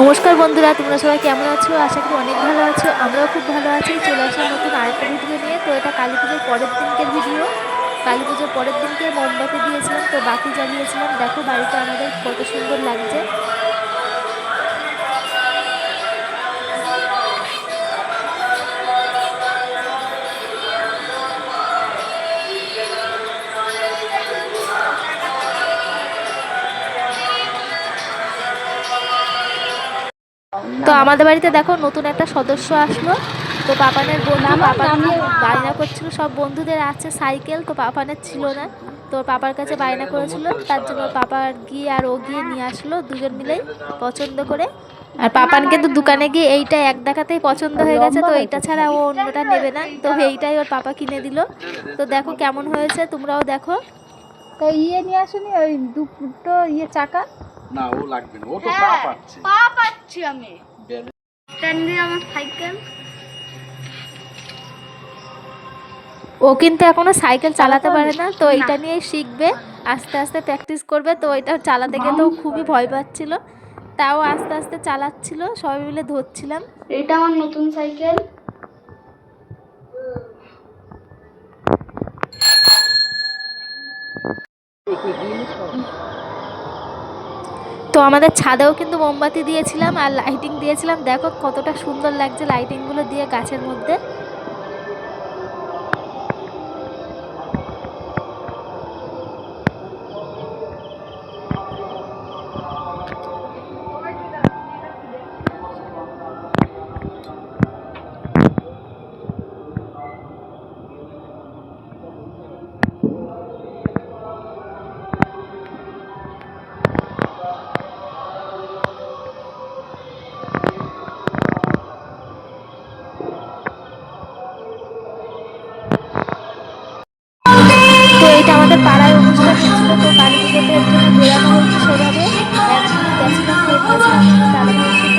নমস্কার বন্ধুরা, তোমরা সবাই কেমন আছো? আশা করি অনেক ভালো আছো, আমরাও খুব ভালো আছি। চলে আসলাম নতুন আরেকটা ভিডিও নিয়ে। তো এটা কালী পুজোর পরের দিনকের ভিডিও। কালী পুজোর পরের দিনকে মোমবাতি দিয়েছিলাম, তো বাকি জ্বালিয়েছিলাম। দেখো বাড়িতে আমাদের কত সুন্দর লাগছে। তো আমাদের বাড়িতে দেখো নতুন একটা সদস্য আসলো। তো পাপানের বন্ধু পাপান বায়না করছিল সব বন্ধুদের আছে সাইকেল তো পাপানের ছিল না। তো পাপার কাছে বায়না করেছিল তার জন্য পাপার গিয়ে আর ও গিয়ে নিয়ে আসলো দুজন মিলেই পছন্দ করে। আর পাপান কিন্তু দোকানে গিয়ে এইটা এক দেখাতেই পছন্দ হয়ে গেছে তো এইটা ছাড়া ও অন্যটা নেবে না। তো এইটাই ওর পাপা কিনে দিল। তো দেখো কেমন হয়েছে তোমরাও দেখো। তো ইয়ে নিয়ে আসুনি ওই দুটো ইয়ে চাকা। না ও লাগবে না ও তো পা পাচ্ছে। পা পাচ্ছি আমি। স্ট্যান্ডে আমার সাইকেল ও কিন্তু এখনও সাইকেল চালাতে পারে না তো এটা নিয়েই শিখবে আস্তে আস্তে প্র্যাকটিস করবে তো এটা চালাতে গিয়ে তো খুবই ভয় পাচ্ছিল তাও আস্তে আস্তে চালাচ্ছিল সবাই মিলে ধরছিলাম। এটা আমার নতুন সাইকেল তো আমাদের ছাদেও কিন্তু মোমবাতি দিয়েছিলাম আর লাইটিং দিয়েছিলাম। দেখো কতটা সুন্দর লাগছে লাইটিংগুলো দিয়ে গাছের মধ্যে। প্রত্যেকদিন অনুষ্ঠান হচ্ছিল আর খুব ভালো লাগছিল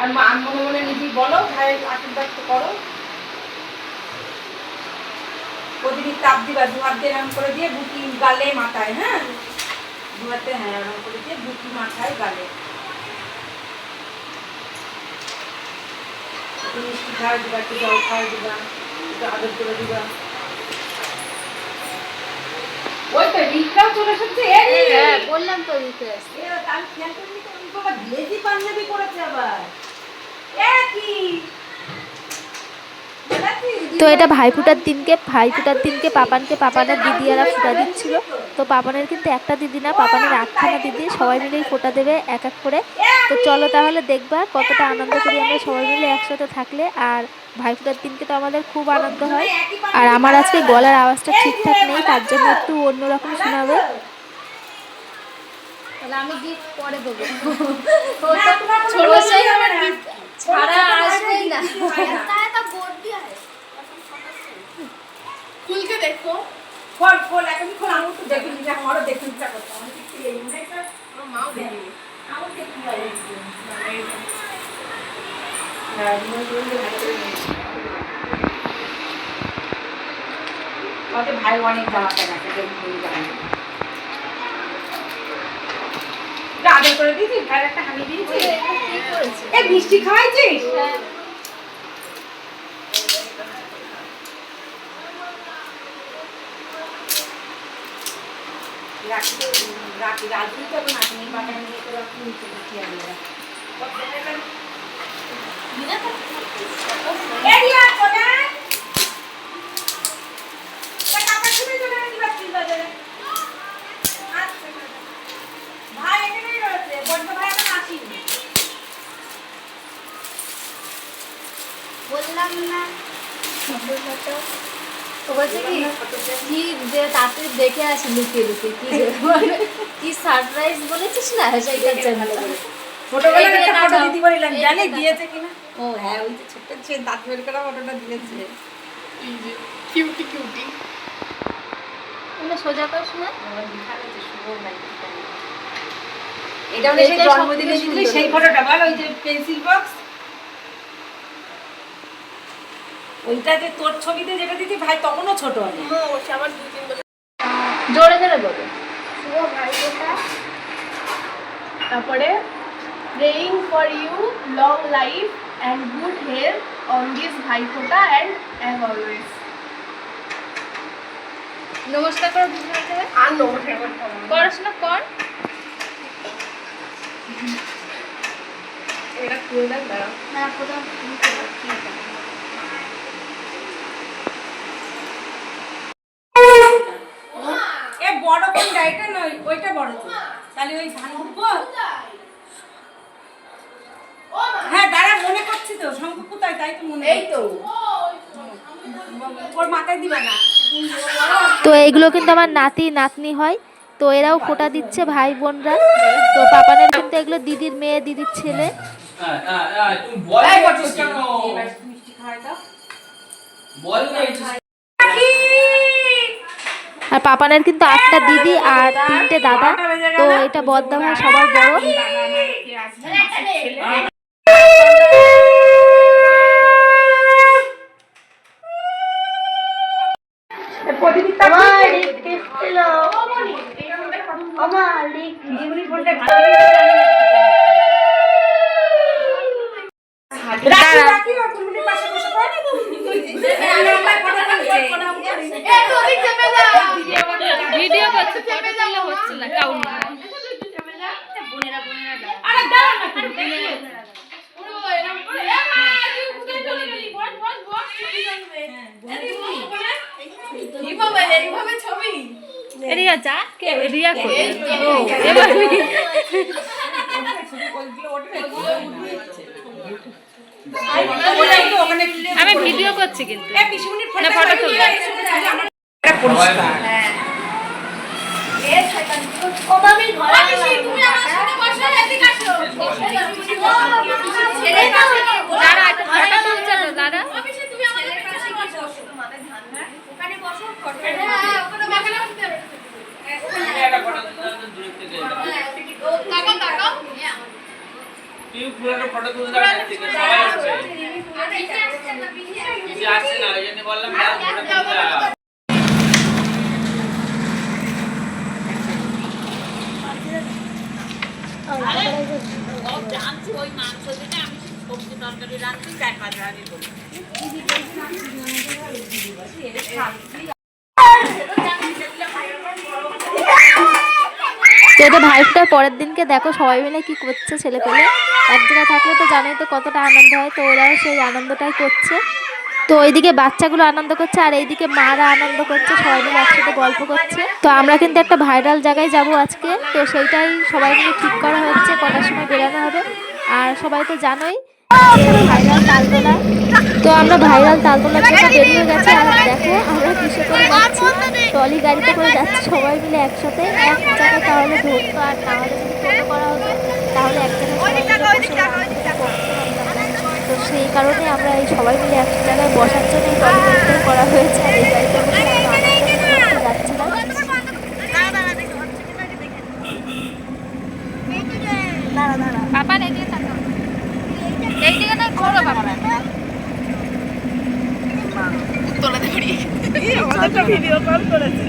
আর মা মনে মনে নিজে বলো ভাইয়ের আশীর্বাদ তো করো প্রতিদিন তাপ দিবা দু হাত দিয়ে এরম করে দিয়ে বুটি গালে মাথায় হ্যাঁ দু হ্যাঁ এরম করে দিয়ে বুটি মাথায় গালে একটু মিষ্টি দিবা একটু জল খাওয়া দিবা একটু আদর করে দিবা ওই তো চলে হ্যাঁ, বললাম তো এ আমি খেয়াল করিনি তো, তো আবার পাঞ্জাবি পরেছে আবার এ কি তো এটা ভাইফোঁটার দিনকে ভাইফোঁটার দিনকে পাপানকে পাপানের দিদিয়ারা ফোঁটা দিচ্ছিল। তো পাপানের কিন্তু একটা দিদি না পাপানের আটখানা দিদি সবাই মিলেই ফোঁটা দেবে এক এক করে। তো চলো তাহলে দেখবা কতটা আনন্দ করি আমরা সবাই মিলে একসাথে থাকলে। আর ভাইফোঁটার দিনকে তো আমাদের খুব আনন্দ হয়। আর আমার আজকে গলার আওয়াজটা ঠিকঠাক নেই তার জন্য একটু অন্যরকম শোনাবে। তাহলে আমি গিফট পরে দেবো। ছোট ছাড়া আসবেই না। খুলকে দেখো। খোল খোল এখনই খোল আমি তো দেখে নিতে আমারও দেখে নিতে করতে আমি দেখতে এই মনে একটা আমার মাও দেখে আমার দেখতে হ্যাঁ আমাদের ভাই অনেক জামা প্যান্ট আছে দেখুন জামা আদর করে দিয়েছিস? ভাইয়ের একটা হানি দিয়েছিস? এ মিষ্টি খাওয়াইছিস? রাখি তো রাখি রাখি তো এখন আপনি বাটা নিয়ে তো রাখি নিচে রাখি আমি এরিয়া কোনা টাকা ছুটে চলে গেছি বাচ্চি বাজারে আচ্ছা ভাই এখানেই রয়েছে বড় ভাই এখন আসেনি বললাম না তো বলছে কি কি যে তাতে দেখে আসি লুকিয়ে লুকিয়ে কি মানে কি সারপ্রাইজ বলেছিস না সেইটার জন্য? ছোটবেলায় একটা ফটো দিদি বলিলাম জানি দিয়েছে কিনা? ও হ্যাঁ ওই যে ছোট্ট সে দাঁত বের করা ফটোটা দিয়েছে। কিউটি কিউটি তুমি সোজা করিস না আমার লেখা রয়েছে শুভ নাইটিটা এটা মানে সেই জন্মদিনে সেই ফটোটা বল ওই যে পেন্সিল বক্স? ওইটাতে তোর ছবিতে যেটা দিতি ভাই তখনও ছোট হবে জোরে জোরে বলো। তারপরে praying for you long life and good health on this Bhai Phonta and as always নমস্কার করো আর নমস্কার না। পড়াশোনা কর। এটা খুলে দেন দাঁড়াও হ্যাঁ প্রথম বড় কোনটা এটা নয় ওইটা বড় তো। তাহলে ওই ধান হ্যাঁ দাঁড়া মনে করছি তো শঙ্কু কোথায়? তাই তো মনে এই তো। ওর মাথায় দিবা না। তো এইগুলো কিন্তু আমার নাতি নাতনি হয়। তো এরাও ফোঁটা দিচ্ছে ভাই বোনরা। তো পাপানের কিন্তু এগুলো দিদির মেয়ে দিদির ছেলে। বল না আর পাপানের কিন্তু আটটা দিদি আর তিনটে দাদা। তো এটা বদ্দা ভাই সবার বড়। রাখি রাখি ওর বুলবুলির পাশে বসে পড় ভিডিও করছে ফটো তুললে হচ্ছে না কাউন্ট আরে দাঁড়া না তুমি রিয়া যা কে রিয়া করে ও এবার ওখানে আমি ভিডিও করছি কিন্তু না ফটো তুলবো পরিষ্কার দাঁড়া একটা ফটো তুলছে তো দাঁড়া একটা ফটো দূর থেকে তুই পুরোটা ফটো তুলতে থেকে সবাই আসছে কিছু আসছে না ওই জন্য বললাম ফটো তুলতে। তো এটা ভাইফটার পরের দিনকে দেখো সবাই মিলে কি করছে ছেলে পেলে এক জায়গায় থাকলে তো জানোই তো কতটা আনন্দ হয়, তো ওরাও সেই আনন্দটাই করছে। তো ওইদিকে বাচ্চাগুলো আনন্দ করছে আর এইদিকে মারা আনন্দ করছে, সবাই মিলে একসাথে গল্প করছে। তো আমরা কিন্তু একটা ভাইরাল জায়গায় যাব আজকে, তো সেইটাই সবাই মিলে ঠিক করা হচ্ছে, কটার সময় বেরোনো হবে। আর সবাই তো জানোই, ভাইরাল তালতলা। তো আমরা ভাইরাল তালতলার জন্য বেরিয়ে গেছি, আর দেখো আমরা কিসে করে টলি গাড়িতে করে যাচ্ছে, সবাই মিলে একসাথে। এক জায়গায় তাহলে ধরতো, আর না হলে যদি টোটো করা হতো, তাহলে এক। তো সেই কারণে আমরা এই সবাই মিলে এক জায়গায় বসার জন্য এই টলি গাড়িটাই করা হয়েছে, আর এই গাড়িতে যাচ্ছিলাম। এদিকে তাকাও। এইদিকে একটা ভিডিও কল করেছি।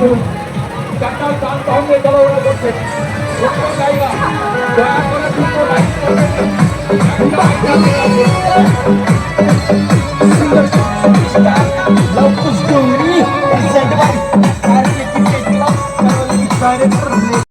চারটা যানবাহন নিয়ে চলাফেরা করছেন লক্ষ জায়গা দয়া করে দ্রুত লাইট করবেন